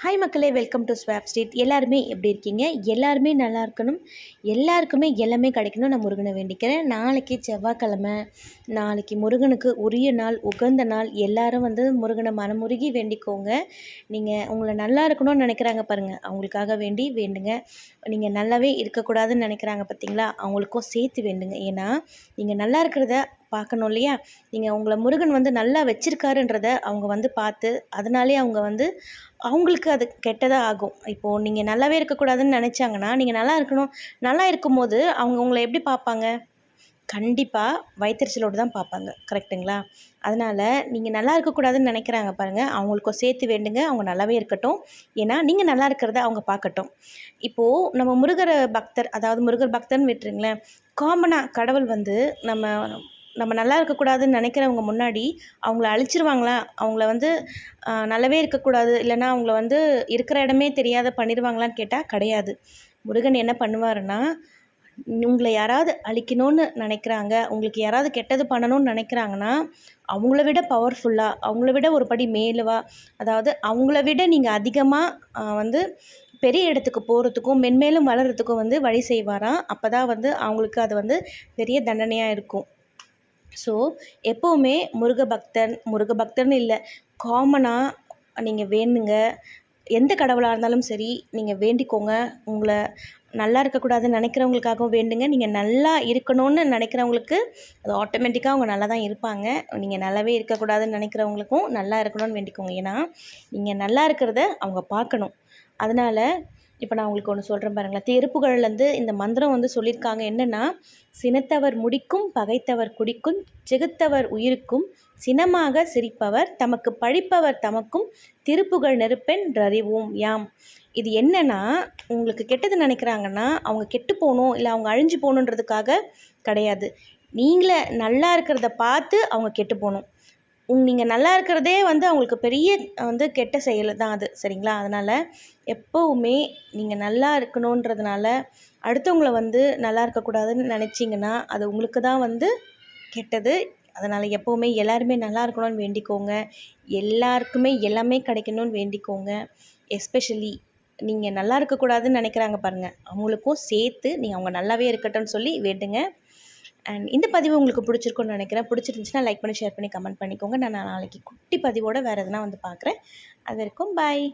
Hi மக்களே welcome to swap street எல்லாருமே எப்படி இருக்கீங்க? எல்லாருமே நல்லா இருக்கணும். எல்லாருக்குமே எல்லாமே கிடைக்கணும். நான் முருகனை வேண்டிக்கிறேன். நாளைக்கு செவ்வாய்க்கிழமை. நாளைக்கு முருகனுக்கு உரிய நாள் உகந்த நாள். எல்லாரும் வந்து முருகனை மனமுருகி வேண்டிக்கோங்க. நீங்கள் உங்களை நல்லா இருக்கணும்னு நினைக்கிறாங்க பாருங்கள் அவங்களுக்காக வேண்டி வேண்டுங்க. நீங்கள் நல்லாவே இருக்கக்கூடாதுன்னு நினைக்கிறாங்க பார்த்தீங்களா அவங்களுக்கும் சேர்த்து வேண்டுங்க. ஏன்னா நீங்கள் நல்லா இருக்கிறத பார்க்கணும் இல்லையா? நீங்கள் உங்களை முருகன் வந்து நல்லா வச்சுருக்காருன்றத அவங்க வந்து பார்த்து அதனாலே அவங்க வந்து அவங்களுக்கு அது கெட்டதாக ஆகும். இப்போது நீங்கள் நல்லாவே இருக்கக்கூடாதுன்னு நினச்சாங்கன்னா நீங்கள் நல்லா இருக்கணும். நல்லா இருக்கும்போது அவங்க உங்களை எப்படி பார்ப்பாங்க? கண்டிப்பாக வயிற்றுச்சலோடு தான் பார்ப்பாங்க. கரெக்டுங்களா அதனால் நீங்கள் நல்லா இருக்கக்கூடாதுன்னு நினைக்கிறாங்க பாருங்கள் அவங்களுக்கும் சேர்த்து வேண்டுங்க. அவங்க நல்லாவே இருக்கட்டும். ஏன்னா நீங்கள் நல்லா இருக்கிறத அவங்க பார்க்கட்டும். இப்போது நம்ம முருகர் பக்தர் அதாவது முருகர் பக்தர்னு விட்டுருங்களேன் காமனாக கடவுள் வந்து நம்ம நம்ம நல்லா இருக்கக்கூடாதுன்னு நினைக்கிறவங்க முன்னாடி அவங்கள அழிச்சிருவாங்களா? அவங்கள வந்து நல்லாவே இருக்கக்கூடாது. இல்லைன்னா அவங்கள வந்து இருக்கிற இடமே தெரியாத பண்ணிடுவாங்களான்னு கேட்டால் கிடையாது. முருகன் என்ன பண்ணுவாருன்னா உங்களை யாராவது அழிக்கணும்னு நினைக்கிறாங்க உங்களுக்கு யாராவது கெட்டது பண்ணணும்னு நினைக்கிறாங்கன்னா அவங்கள விட பவர்ஃபுல்லாக அவங்கள விட ஒரு படி மேலுவா அதாவது அவங்கள விட நீங்கள் அதிகமாக வந்து பெரிய இடத்துக்கு போகிறதுக்கும் மென்மேலும் வளர்கிறதுக்கும் வந்து வழி செய்வாராம். அப்போ தான் வந்து அவங்களுக்கு அது வந்து பெரிய தண்டனையாக இருக்கும். ஸோ எப்போவுமே முருக பக்தன் முருக பக்தர்னு இல்லை காமனாக நீங்கள் வேணுங்க எந்த கடவுளாக இருந்தாலும் சரி நீங்கள் வேண்டிக்கோங்க. உங்களை நல்லா இருக்கக்கூடாதுன்னு நினைக்கிறவங்களுக்காகவும் வேண்டுங்க. நீங்கள் நல்லா இருக்கணும்னு நினைக்கிறவங்களுக்கு அது ஆட்டோமேட்டிக்காக அவங்க நல்லா தான் இருப்பாங்க. நீங்கள் நல்லாவே இருக்கக்கூடாதுன்னு நினைக்கிறவங்களுக்கும் நல்லா இருக்கணும்னு வேண்டிக்கோங்க. ஏன்னா நீங்கள் நல்லா இருக்கிறத அவங்க பார்க்கணும். அதனால் இப்போ நான் உங்களுக்கு ஒன்று சொல்கிறேன் பாருங்களேன். திருப்புகழ்லேருந்து இந்த மந்திரம் வந்து சொல்லியிருக்காங்க. என்னென்னா சினத்தவர் முடிக்கும் பகைத்தவர் குடிக்கும் செகுத்தவர் உயிருக்கும் சினமாக சிரிப்பவர் தமக்கு பழிப்பவர் தமக்கும் திருப்புகழ் நெருப்பெண் அறிவோம் யாம். இது என்னென்னா உங்களுக்கு கெட்டது நினைக்கிறாங்கன்னா அவங்க கெட்டு போகணும் இல்லை அவங்க அழிஞ்சு போகணுன்றதுக்காக கிடையாது. நீங்களே நல்லா இருக்கிறத பார்த்து அவங்க கெட்டு போகணும். நீங்கள் நல்லா இருக்கிறதே வந்து அவங்களுக்கு பெரிய வந்து கெட்ட செயல் தான் அது சரிங்களா? அதனால் எப்போவுமே நீங்கள் நல்லா இருக்கணுன்றதுனால அடுத்தவங்கள வந்து நல்லா இருக்கக்கூடாதுன்னு நினச்சிங்கன்னா அது உங்களுக்கு தான் வந்து கெட்டது. அதனால் எப்போவுமே எல்லாருமே நல்லா இருக்கணும்னு வேண்டிக்கோங்க. எல்லாருக்குமே எல்லாமே கிடைக்கணும்னு வேண்டிக்கோங்க. எஸ்பெஷலி நீங்கள் நல்லா இருக்கக்கூடாதுன்னு நினைக்கிறாங்க பாருங்கள் அவங்களுக்கும் சேர்த்து நீங்கள் அவங்க நல்லாவே இருக்கட்டும்னு சொல்லி வேண்டுங்க. அண்ட் இந்த பதிவு உங்களுக்கு பிடிச்சிருக்குன்னு நினைக்கிறேன். பிடிச்சிருந்துச்சுன்னா லைக் பண்ணி ஷேர் பண்ணி கமெண்ட் பண்ணிக்கோங்க. நான் நாளைக்கு குட்டி பதிவோடு வேறு எதுனா வந்து பார்க்குறேன் அது வரைக்கும் பாய்